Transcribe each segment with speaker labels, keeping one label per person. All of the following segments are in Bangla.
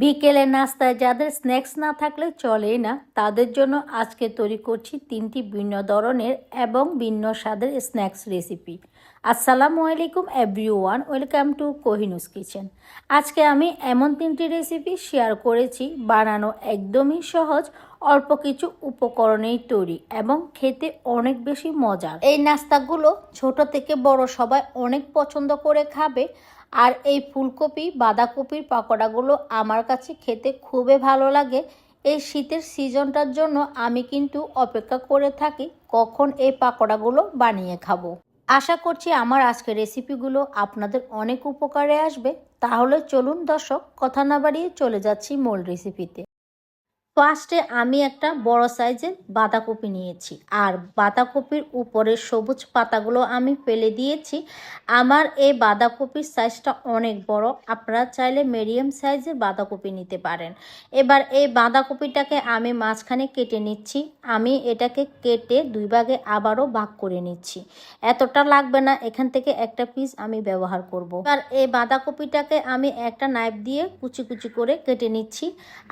Speaker 1: বিকেলে নাস্তায় যাদের স্ন্যাক্স না থাকলে চলেই না, তাদের জন্য আজকে তৈরি করছি তিনটি ভিন্ন ধরনের এবং ভিন্ন স্বাদের স্ন্যাক্স রেসিপি। আসসালামু আলাইকুম এভরিওয়ান, ওয়েলকাম টু কোহিনুস কিচেন। আজকে আমি এমন তিনটি রেসিপি শেয়ার করেছি, বানানো একদমই সহজ, অল্প কিছু উপকরণেই তৈরি এবং খেতে অনেক বেশি মজার। এই নাস্তাগুলো ছোট থেকে বড় সবাই অনেক পছন্দ করে খাবে আর এই ফুলকপি, বাঁধাকপির পাকোড়াগুলো আমার কাছে খেতে খুবই ভালো লাগে। এই শীতের সিজনটার জন্য আমি কিন্তু অপেক্ষা করে থাকি কখন এই পাকোড়াগুলো বানিয়ে খাব। আশা করছি আমার আজকের রেসিপিগুলো আপনাদের অনেক উপকারে আসবে। তাহলে চলুন দর্শক, কথা না বাড়িয়ে চলে যাচ্ছি মূল রেসিপিতে। ফার্স্টে আমি একটা বড় সাইজের বাঁধাকপি নিয়েছি। আর বাঁধাকপির উপরে সবুজ পাতাগুলো আমি ফেলে দিয়েছি। আমার এই বাঁধাকপির সাইজটা অনেক বড়। আপনারা চাইলে মিডিয়াম সাইজের বাঁধাকপি নিতে পারেন। এবার এই বাঁধাকপিটাকে আমি মাঝখানে কেটে নিচ্ছি। আমি এটাকে কেটে দুই ভাগে আবারও ভাগ করে নিচ্ছি। এতটা লাগবে না, এখান থেকে একটা পিস আমি ব্যবহার করব। এবার এই বাঁধাকপিটাকে আমি একটা নাইফ দিয়ে কুচি কুচি করে কেটে নিচ্ছি।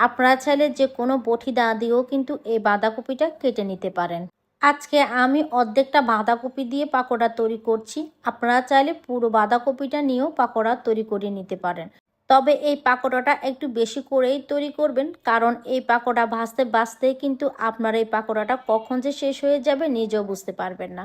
Speaker 1: আপনারা চাইলে যে কোনো বটি দা দিয়েও কিন্তু এই বাঁধাকপিটা কেটে নিতে পারেন। আজকে আমি অর্ধেকটা বাঁধাকপি দিয়ে পাকোড়া তৈরি করছি। আপনারা চাইলে পুরো বাঁধাকপিটা নিয়েও পাকোড়া তৈরি করে নিতে পারেন। তবে এই পাকোড়াটা একটু বেশি করেই তৈরি করবেন, কারণ এই পাকোড়া ভাজতে ভাজতে কিন্তু আপনার এই পাকোড়াটা কখন যে শেষ হয়ে যাবে নিজেও বুঝতে পারবেন না।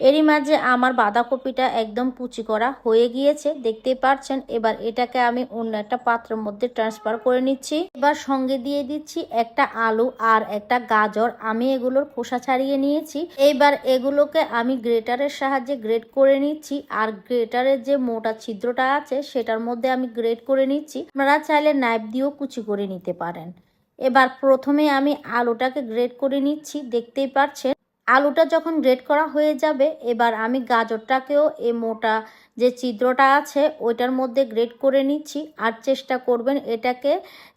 Speaker 1: এরই মাঝে আমার বাঁধাকপিটা একদম কুচি করা হয়ে গিয়েছে, দেখতেই পাচ্ছেন এবার এটাকে আমি অন্য একটা পাত্রের মধ্যে ট্রান্সফার করে নিচ্ছি। এবার সঙ্গে দিয়ে দিচ্ছি একটা আলু আর একটা গাজর। আমি এগুলোর খোসা ছাড়িয়ে নিয়েছি। এইবার এগুলোকে আমি গ্রেটারের সাহায্যে গ্রেট করে নিচ্ছি। আর গ্রেটারের যে মোটা ছিদ্রটা আছে, সেটার মধ্যে আমি গ্রেট করে নিচ্ছি, আপনারা চাইলে নাইফ দিয়েও কুচি করে নিতে পারেন। এবার প্রথমে আমি আলুটাকে গ্রেড করে নিচ্ছি, দেখতেই পাচ্ছেন আলুটা যখন গ্রেড করা হয়ে যাবে, এবার আমি গাজরটাকেও এ মোটা যে ছিদ্রটা আছে, ওইটার মধ্যে গ্রেড করে নিচ্ছি আর চেষ্টা করবেন এটাকে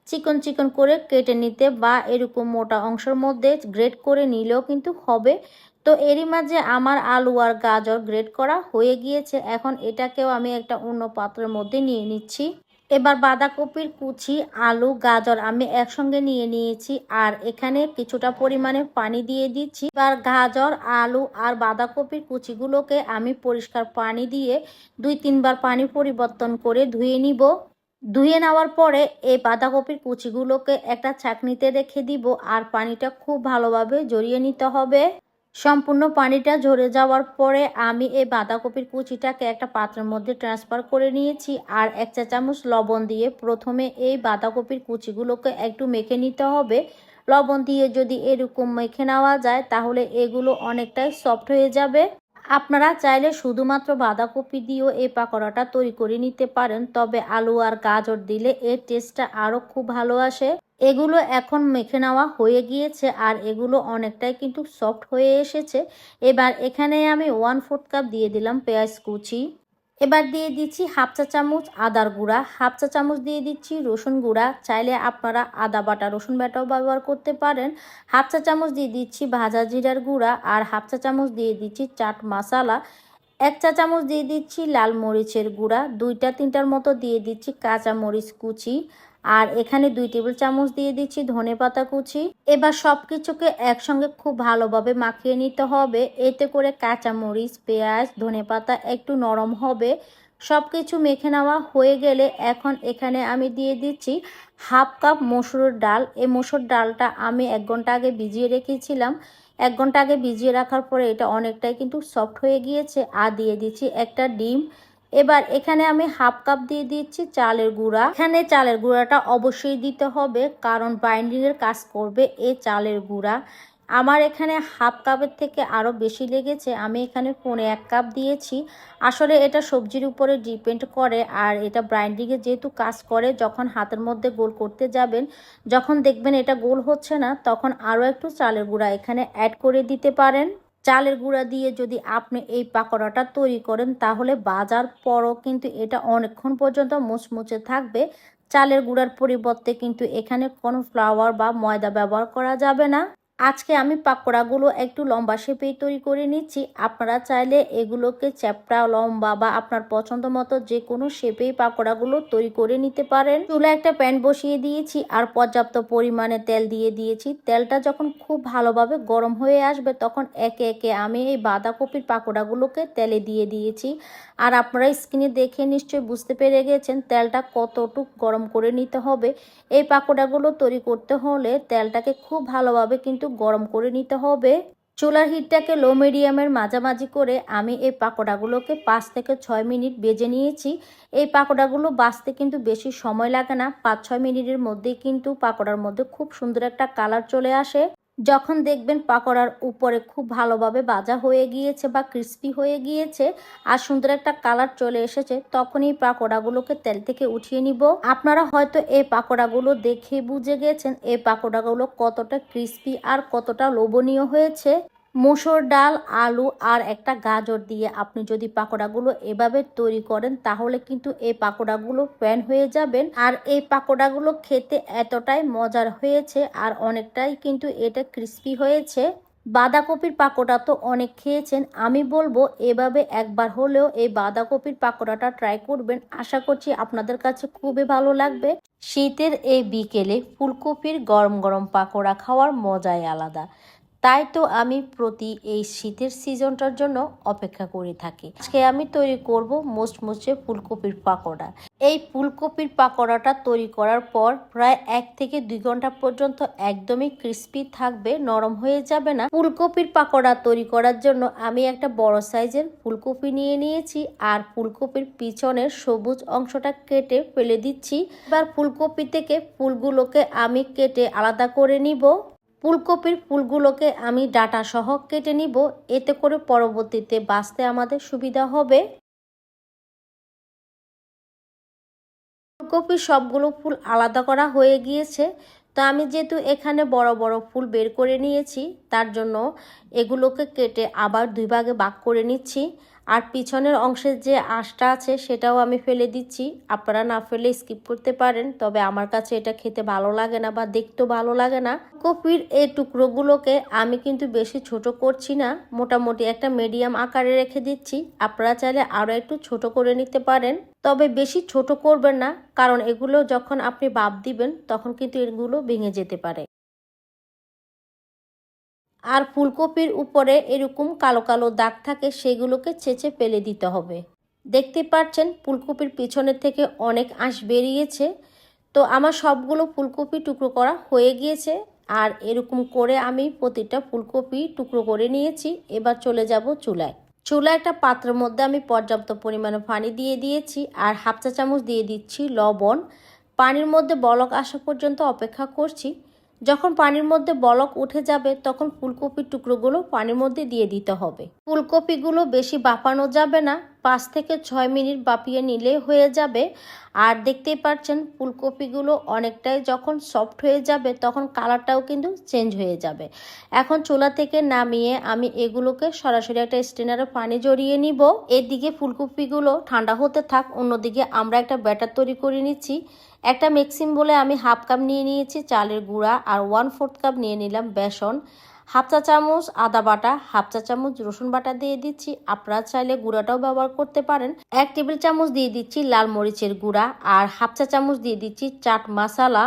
Speaker 1: চিকন চিকন করে কেটে নিতে বা এরকম মোটা অংশের মধ্যে গ্রেড করে নিলেও কিন্তু হবে। তো এরই মাঝে আমার আলু আর গাজর গ্রেড করা হয়ে গিয়েছে, এখন এটাকেও আমি একটা অন্য পাত্রের মধ্যে নিয়ে নিচ্ছি। এবার বাঁধাকপির কুচি, আলু, গাজর আমি একসঙ্গে নিয়ে নিয়েছি আর এখানে কিছুটা পরিমাণে পানি দিয়ে দিচ্ছি। এবার গাজর, আলু আর বাঁধাকপির কুচিগুলোকে আমি পরিষ্কার পানি দিয়ে দুই তিনবার পানি পরিবর্তন করে ধুয়ে নিব। ধুয়ে নেওয়ার পরে এই বাঁধাকপির কুচিগুলোকে একটা ছাকনিতে রেখে দিব আর পানিটা খুব ভালোভাবে জড়িয়ে নিতে হবে। সম্পূর্ণ পানিটা ঝরে যাওয়ার পরে আমি এই বাঁধাকপির কুচিটাকে একটা পাত্রের মধ্যে ট্রান্সফার করে নিয়েছি আর এক চা চামচ লবণ দিয়ে প্রথমে এই বাঁধাকপির কুচিগুলোকে একটু মেখে নিতে হবে। লবণ দিয়ে যদি এরকম মেখে নেওয়া যায় তাহলে এগুলো অনেকটাই সফট হয়ে যাবে। আপনারা চাইলে শুধুমাত্র বাঁধাকপি দিয়েও এই পাকোড়াটা তৈরি করে নিতে পারেন, তবে আলু আর গাজর দিলে এর টেস্টটা আরও খুব ভালো আসে। এগুলো এখন মেখে নেওয়া হয়ে গিয়েছে আর এগুলো অনেকটাই কিন্তু সফট হয়ে এসেছে। এবার এখানে আমি ওয়ান ফোর্থ কাপ দিয়ে দিলাম পেঁয়াজ কুচি। এবার দিয়ে দিচ্ছি হাফ চা চামচ আদার গুঁড়া। হাফ চা চামচ দিয়ে দিচ্ছি রসুন গুঁড়া। চাইলে আপনারা আদা বাটা, রসুন বাটাও ব্যবহার করতে পারেন। হাফ চা চামচ দিয়ে দিচ্ছি ভাজা জিরার গুঁড়া আর হাফ চা চামচ দিয়ে দিচ্ছি চাট মশালা। এক চা চামচ দিয়ে দিচ্ছি লাল মরিচের গুঁড়া। দুইটা তিনটার মতো দিয়ে দিচ্ছি কাঁচা মরিচ কুচি। আর এখানে দুই টেবিল চামচ দিয়ে দিচ্ছি ধনে পাতা কুচি। এবার সব কিছুকে একসঙ্গে খুব ভালোভাবে মাখিয়ে নিতে হবে। এতে করে কাঁচা মরিচ পেঁয়াজ, ধনে পাতা একটু নরম হবে। সব কিছু মেখে নেওয়া হয়ে গেলে এখন এখানে আমি দিয়ে দিচ্ছি হাফ কাপ মসুরের ডাল। এই মসুর ডালটা আমি এক ঘণ্টা আগে ভিজিয়ে রেখেছিলাম। এক ঘণ্টা আগে ভিজিয়ে রাখার পরে এটা অনেকটাই কিন্তু সফট হয়ে গিয়েছে। আর দিয়ে দিচ্ছি একটা ডিম। এবার এখানে আমি হাফ কাপ দিয়ে দিচ্ছি চালের গুঁড়া। এখানে চালের গুঁড়াটা অবশ্যই দিতে হবে, কারণ বাইন্ডিংয়ের কাজ করবে এই চালের গুঁড়া। আমার এখানে হাফ কাপের থেকে আরও বেশি লেগেছে, আমি এখানে পনে এক কাপ দিয়েছি। আসলে এটা সবজির উপরে ডিপেন্ড করে, আর এটা ব্রাইন্ডিংয়ে যেহেতু কাজ করে, যখন হাতের মধ্যে গোল করতে যাবেন, যখন দেখবেন এটা গোল হচ্ছে না, তখন আরও একটু চালের গুঁড়া এখানে অ্যাড করে দিতে পারেন। চালের গুঁড়া দিয়ে যদি আপনি এই পাকোড়াটা তৈরি করেন, তাহলে বাজার পরও কিন্তু এটা অনেকক্ষণ পর্যন্ত মুচমুচে থাকবে। চালের গুঁড়ার পরিবর্তে কিন্তু এখানে কোনো ফ্লাওয়ার বা ময়দা ব্যবহার করা যাবে না। আজকে আমি পাকোড়াগুলো একটু লম্বা শেপেই তৈরি করে নিচ্ছি। আপনারা চাইলে এগুলোকে চ্যাপটা, লম্বা বা আপনার পছন্দ মতো যে কোনো শেপেই পাকোড়াগুলো তৈরি করে নিতে পারেন। চুলে একটা প্যান বসিয়ে দিয়েছি আর পর্যাপ্ত পরিমাণে তেল দিয়ে দিয়েছি। তেলটা যখন খুব ভালোভাবে গরম হয়ে আসবে তখন একে একে আমি এই বাঁধাকপির পাকোড়াগুলোকে তেলে দিয়ে দিয়েছি। আর আপনারা স্ক্রিনে দেখে নিশ্চয়ই বুঝতে পেরে গেছেন তেলটা কতটুক গরম করে নিতে হবে। এই পাকোড়াগুলো তৈরি করতে হলে তেলটাকে খুব ভালোভাবে কিন্তু গরম করে নিতে হবে। চুলার হিটটাকে লো মিডিয়ামের মাঝামাঝি করে আমি এই পাকোড়াগুলোকে পাঁচ থেকে ছয় মিনিট বেজে নিয়েছি। এই পাকোড়াগুলো বাঁচতে কিন্তু বেশি সময় লাগে না। পাঁচ ছয় মিনিটের মধ্যেই কিন্তু পাকোড়ার মধ্যে খুব সুন্দর একটা কালার চলে আসে। যখন দেখবেন পাকোড়ার উপরে খুব ভালোভাবে ভাজা হয়ে গিয়েছে বা ক্রিস্পি হয়ে গিয়েছে আর সুন্দর একটা কালার চলে এসেছে, তখনই পাকোড়াগুলোকে তেল থেকে উঠিয়ে নিব। আপনারা হয়তো এই পাকোড়াগুলো দেখে বুঝে গেছেন এই পাকোড়াগুলো কতটা ক্রিস্পি আর কতটা লোভনীয় হয়েছে। মুসুর ডাল, আলু আর একটা গাজর দিয়ে আপনি যদি পাকোড়াগুলো এভাবে তৈরি করেন, তাহলে কিন্তু এই পাকোড়াগুলো প্যান হয়ে যাবেন। আর এই পাকোড়াগুলো খেতে এতটাই মজার হয়েছে আর অনেকটাই কিন্তু এটা ক্রিস্পি হয়েছে। বাঁধাকপির পাকোড়া তো অনেক খেয়েছেন, আমি বলব এভাবে একবার হলেও এই বাঁধাকপির পাকোড়াটা ট্রাই করবেন। আশা করছি আপনাদের কাছে খুবই ভালো লাগবে। শীতের এই বিকেলে ফুলকপির গরম গরম পাকোড়া খাওয়ার মজাই আলাদা। তাই তো আমি প্রতি এই শীতের সিজনটার জন্য অপেক্ষা করে থাকি। আজকে আমি তৈরি করব মুচমুচে ফুলকপির পাকোড়া। এই ফুলকপির পাকোড়াটা তৈরি করার পর প্রায় এক থেকে দুই ঘণ্টা পর্যন্ত একদমই ক্রিস্পি থাকবে, নরম হয়ে যাবে না। ফুলকপির পাকোড়া তৈরি করার জন্য আমি একটা বড় সাইজের ফুলকপি নিয়ে নিয়েছি আর ফুলকপির পিছনের সবুজ অংশটা কেটে ফেলে দিচ্ছি। এবার ফুলকপি থেকে ফুলগুলোকে আমি কেটে আলাদা করে নিব। ফুলকপির ফুলগুলোকে আমি ডাটা সহ কেটে নিব। এতে করে পরবর্তীতে বাঁচতে আমাদের সুবিধা হবে। ফুলকপির সবগুলো ফুল আলাদা করা হয়ে গিয়েছে। তো আমি যেহেতু এখানে বড় বড় ফুল বের করে নিয়েছি, তার জন্য এগুলোকে কেটে আবার দুই ভাগে ভাগ করে নিচ্ছি। আর পিছনের অংশের যে আঁশটা আছে সেটাও আমি ফেলে দিচ্ছি। আপনারা না ফেলে স্কিপ করতে পারেন, তবে আমার কাছে এটা খেতে ভালো লাগে না বা দেখতেও ভালো লাগে না। কপির এই টুকরোগুলোকে আমি কিন্তু বেশি ছোট করছি না, মোটামুটি একটা মিডিয়াম আকারে রেখে দিচ্ছি। আপনারা চাইলে আরও একটু ছোট করে নিতে পারেন, তবে বেশি ছোট করবেন না, কারণ এগুলো যখন আপনি বাপ দিবেন, তখন কিন্তু এগুলো ভেঙে যেতে পারে। আর ফুলকপির উপরে এরকম কালো কালো দাগ থাকে, সেগুলোকে ছেঁচে ফেলে দিতে হবে। দেখতে পাচ্ছেন, ফুলকপির পিছনের থেকে অনেক আঁশ বেরিয়েছে। তো আমার সবগুলো ফুলকপি টুকরো করা হয়ে গিয়েছে, আর এরকম করে আমি প্রতিটা ফুলকপি টুকরো করে নিয়েছি। এবার চলে যাব চুলায়। চুলা একটা পাত্রের মধ্যে আমি পর্যাপ্ত পরিমাণে পানি দিয়ে দিয়েছি, আর হাফ চা চামচ দিয়ে দিচ্ছি লবণ। পানির মধ্যে বলক আসা পর্যন্ত অপেক্ষা করছি। যখন পানির মধ্যে বলক উঠে যাবে, তখন ফুলকপির টুকরোগুলো পানির মধ্যে দিয়ে দিতে হবে। ফুলকপিগুলো বেশি বাপানো যাবে না, পাঁচ থেকে ছয় মিনিট বাপিয়ে নিলে হয়ে যাবে। আর দেখতেই পাচ্ছেন, ফুলকপিগুলো অনেকটাই যখন সফট হয়ে যাবে, তখন কালারটাও কিন্তু চেঞ্জ হয়ে যাবে। এখন চুলা থেকে নামিয়ে আমি এগুলোকে সরাসরি একটা স্টেনারে পানি জড়িয়ে নিব। এদিকে ফুলকপিগুলো ঠান্ডা হতে থাক, অন্যদিকে আমরা একটা ব্যাটার তৈরি করে নিচ্ছি। একটা মিক্সিং বলে আমি হাফ কাপ নিয়ে নিয়েছি চালের গুঁড়া আর ওয়ান ফোর্থ কাপ নিয়ে নিলাম বেসন। হাফ চা চামচ আদা বাটা, হাফ চা চামচ রসুন বাটা দিয়ে দিচ্ছি। আপনারা চাইলে গুঁড়াটাও ব্যবহার করতে পারেন। এক টেবিল চামচ দিয়ে দিচ্ছি লাল মরিচের গুঁড়া আর হাফ চা চামচ দিয়ে দিচ্ছি চাট মশলা।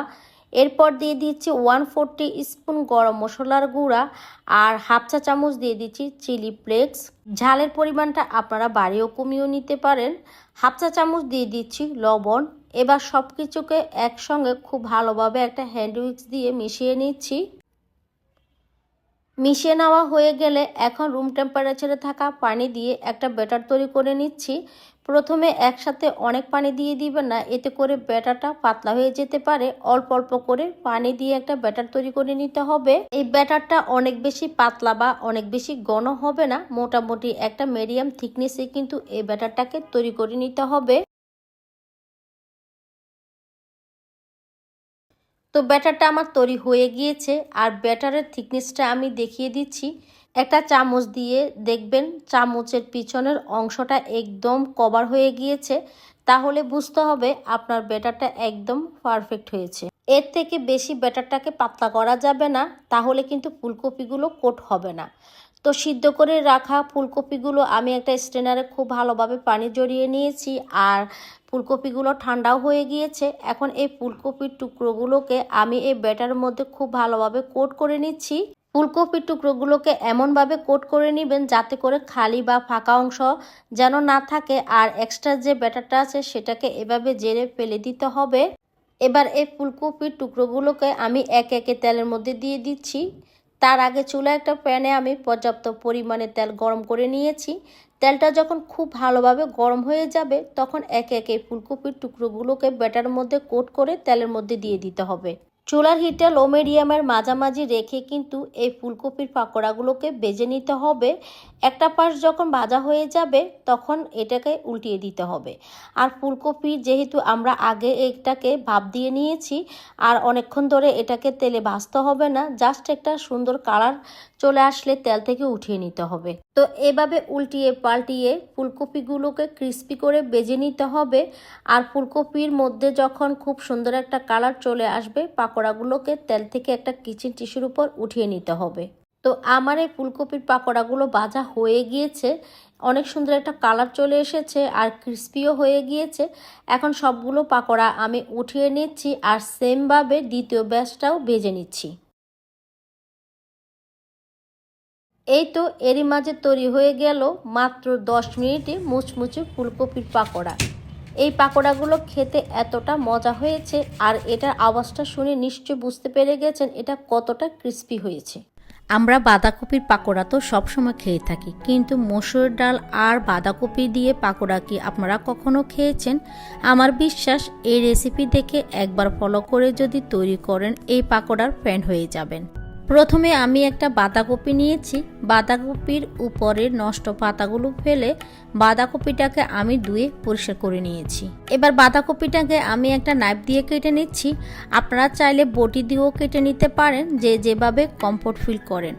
Speaker 1: এরপর দিয়ে দিচ্ছি ওয়ান ফোরটি স্পুন গরম মশলার গুঁড়া আর হাফ চা চামচ দিয়ে দিচ্ছি চিলি ফ্লেক্স। ঝালের পরিমাণটা আপনারা বাড়িয়েও কমিয়েও নিতে পারেন। হাফ চা চামচ দিয়ে দিচ্ছি লবণ এবার সব কিছুকে একসঙ্গে খুব ভালোভাবে একটা হ্যান্ড উইক্স দিয়ে মিশিয়ে নিচ্ছি। মিশিয়ে নেওয়া হয়ে গেলে এখন রুম টেম্পারেচারে থাকা পানি দিয়ে একটা ব্যাটার তৈরি করে নিচ্ছি। প্রথমে একসাথে অনেক পানি দিয়ে দিবেন না, এতে করে ব্যাটারটা পাতলা হয়ে যেতে পারে। অল্প অল্প করে পানি দিয়ে একটা ব্যাটার তৈরি করে নিতে হবে। এই ব্যাটারটা অনেক বেশি পাতলা বা অনেক বেশি ঘন হবে না, মোটামুটি একটা মিডিয়াম থিকনেসে কিন্তু এই ব্যাটারটাকে তৈরি করে নিতে হবে। তো ব্যাটারটা আমার তৈরি হয়ে গিয়েছে আর ব্যাটারের থিকনেসটা আমি দেখিয়ে দিচ্ছি। একটা চামচ দিয়ে দেখবেন চামচের পিছনের অংশটা একদম কভার হয়ে গিয়েছে। তাহলে বুঝতে হবে আপনার ব্যাটারটা একদম পারফেক্ট হয়েছে। এর থেকে বেশি ব্যাটারটাকে পাতলা করা যাবে না, তাহলে কিন্তু ফুলকপিগুলো কোট হবে না। তো সিদ্ধ করে রাখা ফুলকপিগুলো আমি একটা স্ট্রেনারে খুব ভালোভাবে পানি জড়িয়ে নিয়েছি আর ফুলকপিগুলো ঠান্ডাও হয়ে গিয়েছে। এখন এই ফুলকপির টুকরোগুলোকে আমি এই ব্যাটারের মধ্যে খুব ভালোভাবে কোট করে নিচ্ছি। ফুলকপির টুকরোগুলোকে এমনভাবে কোট করে নেবেন যাতে করে খালি বা ফাঁকা অংশ যেন না থাকে আর এক্সট্রা যে ব্যাটারটা আছে সেটাকে এভাবে জেরে ফেলে দিতে হবে। এবার এই ফুলকপির টুকরোগুলোকে আমি এক একে তেলের মধ্যে দিয়ে দিচ্ছি। তার আগে চুলা একটা প্যানে আমি পর্যাপ্ত পরিমাণে তেল গরম করে নিয়েছি। তেলটা যখন খুব ভালোভাবে গরম হয়ে যাবে, তখন একে একে ফুলকপির টুকরোগুলোকে ব্যাটার মধ্যে কোট করে তেলের মধ্যে দিয়ে দিতে হবে। চুলার হিটটা লো মিডিয়ামের মাঝামাঝি রেখে কিন্তু এই ফুলকপির পাকোড়াগুলোকে বেজে নিতে হবে। একটা পাশ যখন ভাজা হয়ে যাবে, তখন এটাকে উল্টিয়ে দিতে হবে। আর ফুলকপি যেহেতু আমরা আগে এটাকে ভাপ দিয়ে নিয়েছি, আর অনেকক্ষণ ধরে এটাকে তেলে ভাজতে হবে না জাস্ট একটা সুন্দর কালার চলে আসলে তেল থেকে উঠিয়ে নিতে হবে। তো এভাবে উল্টিয়ে পাল্টিয়ে ফুলকপিগুলোকে ক্রিস্পি করে বেজে নিতে হবে। আর ফুলকপির মধ্যে যখন খুব সুন্দর একটা কালার চলে আসবে পাকোড়াগুলোকে তেল থেকে একটা কিচেন টিস্যুর উপর উঠিয়ে নিতে হবে। তো আমার এই ফুলকপির পাকোড়াগুলো ভাজা হয়ে গিয়েছে। অনেক সুন্দর একটা কালার চলে এসেছে আর ক্রিস্পিও হয়ে গিয়েছে। এখন সবগুলো পাকোড়া আমি উঠিয়ে নিচ্ছি আর সেমভাবে দ্বিতীয় ব্যাচটাও ভেজে নিচ্ছি। এই তো এরই মাঝে তৈরি হয়ে গেল মাত্র দশ মিনিটে মুচমুচে ফুলকপির পাকোড়া এই পাকোড়াগুলো খেতে এতটা মজা হয়েছে আর এটার আওয়াজটা শুনে নিশ্চয় বুঝতে পেরে গেছেন এটা কতটা ক্রিস্পি হয়েছে। আমরা বাঁধাকপির পাকোড়া তো সবসময় খেয়ে থাকি, কিন্তু মসুর ডাল আর বাঁধাকপি দিয়ে পাকোড়া কি আপনারা কখনো খেয়েছেন? আমার বিশ্বাস এই রেসিপি দেখে একবার ফলো করে যদি তৈরি করেন, এই পাকোড়ার ফ্যান হয়ে যাবেন। প্রথমে আমি একটা বাঁধাকপি নিয়েছি। বাঁধাকপির উপরের নষ্ট পাতাগুলো ফেলে বাঁধাকপিটাকে আমি ধুয়ে পরিষ্কার করে নিয়েছি। এবার বাঁধাকপিটাকে আমি একটা নাইফ দিয়ে কেটে নিচ্ছি। আপনারা চাইলে বটি দিয়েও কেটে নিতে পারেন যে যেভাবে কমফোর্ট ফিল করেন।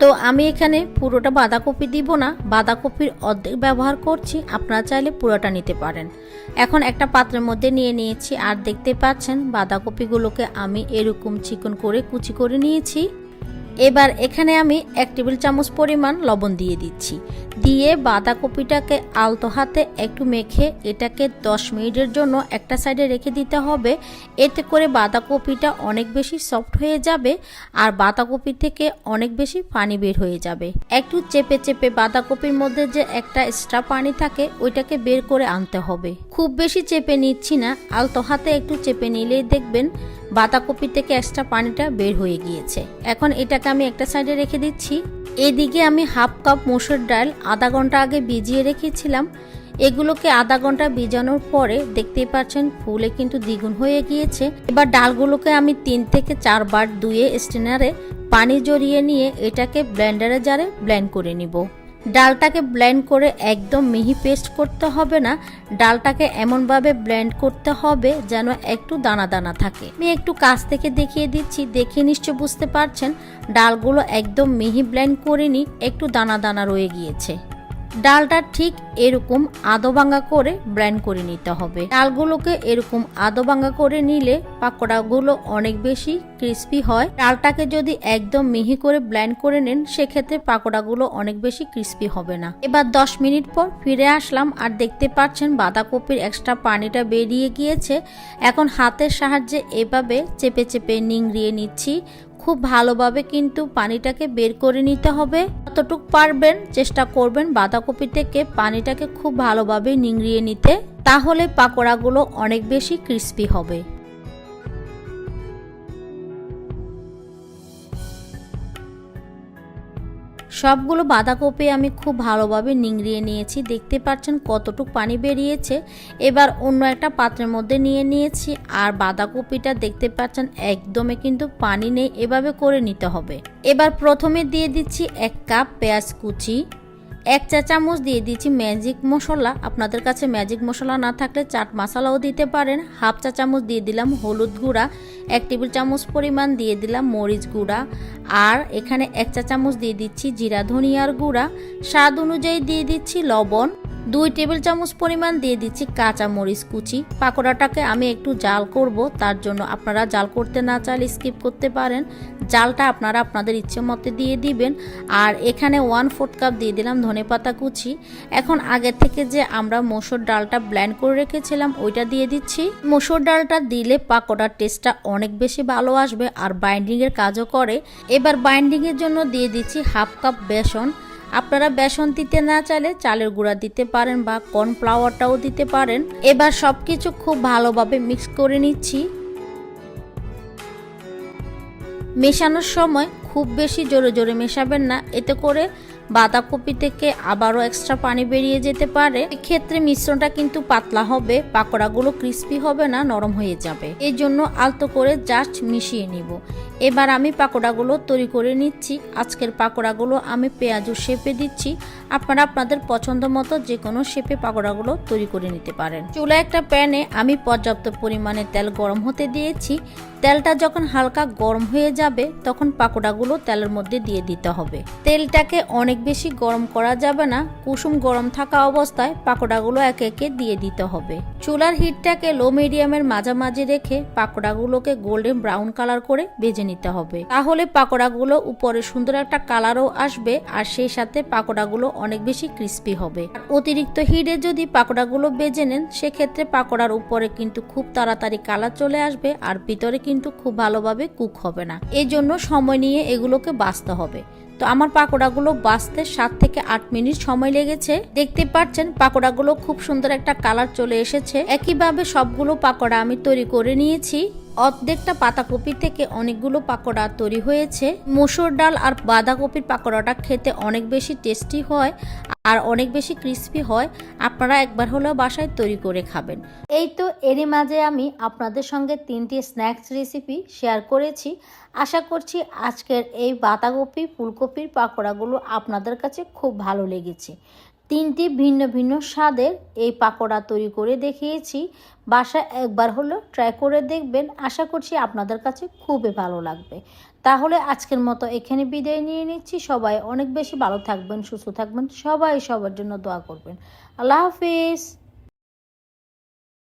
Speaker 1: তো আমি এখানে পুরোটা বাঁধাকপি দিব না। বাঁধাকপির অর্ধেক ব্যবহার করছি, আপনারা চাইলে পুরোটা নিতে পারেন। এখন একটা পাত্রের মধ্যে নিয়ে নিয়েছি, আর দেখতে পাচ্ছেন বাঁধাকপিগুলোকে আমি এরকম চিকন করে কুচি করে নিয়েছি। এবার এখানে আমি এক টেবিল চামচ পরিমাণ লবণ দিয়ে দিচ্ছি। দিয়ে বাঁধাকপিটাকে আলতো হাতে একটু মেখে এটাকে 10 মিনিটের জন্য একটা সাইডে রেখে দিতে হবে। এতে করে বাঁধাকপিটা অনেক বেশি সফট হয়ে যাবে আর বাঁধাকপি থেকে অনেক বেশি পানি বের হয়ে যাবে। একটু চেপে চেপে বাঁধাকপির মধ্যে যে একটা এক্সট্রা পানি থাকে, ওইটাকে বের করে আনতে হবে। খুব বেশি চেপে নিচ্ছি না, আলতো হাতে একটু চেপে নিলেই দেখবেন বাঁধাকপি থেকে এক্সট্রা পানিটা বের হয়ে গিয়েছে। এখন এটাকে আমি একটা সাইডে রেখে দিচ্ছি। এদিকে আমি হাফ কাপ মসুর ডাল আধা ঘণ্টা আগে ভিজিয়ে রেখেছিলাম। এগুলোকে আধা ঘণ্টা ভিজানোর পরে দেখতেই পাচ্ছেন ফুলে কিন্তু দ্বিগুণ হয়ে গিয়েছে। এবার ডালগুলোকে আমি তিন থেকে চারবার ধুয়ে স্টেনারে পানি জড়িয়ে নিয়ে এটাকে ব্লেন্ডারে জারে ব্লেন্ড করে নিব। ডালটাকে ব্লেন্ড করে একদম মিহি পেস্ট করতে হবে না। ডালটাকে এমনভাবে ব্লেন্ড করতে হবে যেন একটু দানা দানা থাকে। আমি একটু কাছ থেকে দেখিয়ে দিচ্ছি, দেখে নিশ্চয় বুঝতে পারছেন। ডালগুলো একদম মিহি ব্লেন্ড করিনি, একটু দানা দানা রয়ে গিয়েছে। ডালটা ঠিক এরকম আদো ভাঙ্গা করে ব্লেন্ড করে নিতে হবে। ডালগুলোকে এরকম আদো ভাঙ্গা করে নিলে পাকোড়াগুলো অনেক বেশি ক্রিস্পি হয়। ডালটাকে যদি একদম মিহি করে ব্লেন্ড করে নেন, সেক্ষেত্রে পাকোড়াগুলো অনেক বেশি ক্রিস্পি হবে না। এবার 10 মিনিট পর ফিরে আসলাম আর দেখতে পাচ্ছেন বাঁধাকপির এক্সট্রা পানিটা বেরিয়ে গিয়েছে। এখন হাতের সাহায্যে এভাবে চেপে চেপে নিংড়িয়ে নিচ্ছি। খুব ভালোভাবে কিন্তু পানিটাকে বের করে নিতে হবে। যতটুক পারবেন চেষ্টা করবেন বাঁধাকপি থেকে পানিটাকে খুব ভালোভাবে নিংড়িয়ে নিতে। তাহলে পাকোড়াগুলো অনেক বেশি ক্রিস্পি হবে। সবগুলো বাঁধাকপি আমি খুব ভালোভাবে নিংড়িয়ে নিয়েছি। দেখতে পাচ্ছেন কতটুক পানি বেরিয়েছে। এবার অন্য একটা পাত্রের মধ্যে নিয়ে নিয়েছি। আর বাঁধাকপিটা দেখতে পাচ্ছেন একদমে কিন্তু পানি নেই। এভাবে করে নিতে হবে। এবার প্রথমে দিয়ে দিচ্ছি এক কাপ পেঁয়াজ কুচি। এক চা চামচ দিয়ে দিচ্ছি ম্যাজিক মশলা। আপনাদের কাছে ম্যাজিক মশলা না থাকলে চাট মশলাও দিতে পারেন। হাফ চা চামচ দিয়ে দিলাম হলুদ গুঁড়া, এক টেবিল চামচ পরিমাণ দিয়ে দিলাম মরিচ গুঁড়া। আর এখানে এক চা চামচ দিয়ে দিচ্ছি জিরা ধনিয়ার গুঁড়া। স্বাদ অনুযায়ী দিয়ে দিচ্ছি লবণ। দুই টেবিল চামচ পরিমাণ দিয়ে দিচ্ছি কাঁচা মরিচ কুচি। পাকোড়াটাকে আমি একটু জাল করব, তার জন্য আপনারা জাল করতে না চাইলে স্কিপ করতে পারেন। জালটা আপনারা আপনাদের ইচ্ছে মতো দিয়ে দিবেন। আর এখানে ওয়ান ফোর্থ কাপ দিয়ে দিলাম ধনেপাতা কুচি। এখন আগে থেকে যে আমরা মসুর ডালটা ব্ল্যান্ড করে রেখেছিলাম, ওইটা দিয়ে দিচ্ছি। মসুর ডালটা দিলে পাকোড়ার টেস্টটা অনেক বেশি ভালো আসবে, আর বাইন্ডিংয়ের কাজও করে। এবার বাইন্ডিংয়ের জন্য দিয়ে দিচ্ছি হাফ কাপ বেসন। আপনারা বেসন দিতে না চাইলে চালের গুঁড়া দিতে পারেন বা কর্নফ্লাওয়ারটাও দিতে পারেন। এবার সব কিছু খুব ভালোভাবে মিক্স করে নিচ্ছি। মেশানোর সময় খুব বেশি জোরে জোরে মেশাবেন না। এতে করে বাঁধাকপি থেকে আবারও এক্সট্রা পানি বেরিয়ে যেতে পারে। এক্ষেত্রে মিশ্রণটা কিন্তু পাতলা হবে, পাকোড়াগুলো ক্রিস্পি হবে না, নরম হয়ে যাবে। এই জন্য আলতো করে জাস্ট মিশিয়ে নিব। এবার আমি পাকোড়াগুলো তৈরি করে নিচ্ছি। আজকের পাকোড়াগুলো আমি পেঁয়াজু শেপে দিচ্ছি। আপনারা আপনাদের পছন্দ মতো যে কোনো শেপে পাকোড়াগুলো তৈরি করে নিতে পারেন। চুলা একটা প্যানে আমি পর্যাপ্ত পরিমাণে তেল গরম হতে দিয়েছি। তেলটা যখন হালকা গরম হয়ে যাবে, তখন পাকোড়াগুলো তেলের মধ্যে দিয়ে দিতে হবে। তেলটাকে অনেক বেশি গরম করা যাবে না। কুসুম গরম থাকা অবস্থায় পাকোড়াগুলো একে একে দিয়ে দিতে হবে। চুলার হিটটাকে লো মিডিয়ামের মাঝামাঝি রেখে পাকোড়াগুলোকে গোল্ডেন ব্রাউন কালার করে ভেজে নিতে হবে। তাহলে পাকোড়াগুলো উপরে সুন্দর একটা কালারও আসবে আর সেই সাথে পাকোড়াগুলো অনেক বেশি ক্রিস্পি হবে। অতিরিক্ত হিটে যদি পাকোড়াগুলো বেজে নেন, সেক্ষেত্রে পাকোড়ার উপরে কিন্তু খুব তাড়াতাড়ি কালার চলে আসবে আর ভিতরে কিন্তু খুব ভালোভাবে কুক হবে না। এই জন্য সময় নিয়ে এগুলোকে বাঁচতে হবে। তো আমার পাকোড়াগুলো বাঁচতে সাত থেকে আট মিনিট সময় লেগেছে। দেখতে পাচ্ছেন, পাকোড়াগুলো খুব সুন্দর একটা কালার চলে এসেছে। একইভাবে সবগুলো পাকোড়া আমি তৈরি করে নিয়েছি। অর্ধেকটা পাতাকপি থেকে অনেকগুলো পাকোড়া তৈরি হয়েছে। মসুর ডাল আর বাঁধাকপির পাকোড়াটা খেতে অনেক বেশি টেস্টি হয় আর অনেক বেশি ক্রিস্পি হয়। আপনারা একবার হলেও বাসায় তৈরি করে খাবেন। এই তো এরই মাঝে আমি আপনাদের সঙ্গে তিনটি স্ন্যাক্স রেসিপি শেয়ার করেছি। আশা করছি আজকের এই বাঁধাকপি ফুলকপির পাকোড়াগুলো আপনাদের কাছে খুব ভালো লেগেছে। তিনটি ভিন্ন ভিন্ন স্বাদের এই পাকোড়া তৈরি করে দেখিয়েছি। বাসায় একবার হলেও ট্রাই করে দেখবেন। আশা করছি আপনাদের কাছে খুবই ভালো লাগবে। তাহলে আজকের মতো এখানে বিদায় নিয়ে নিচ্ছি। সবাই অনেক বেশি ভালো থাকবেন, সুস্থ থাকবেন। সবাই সবার জন্য দোয়া করবেন। আল্লাহ হাফিজ।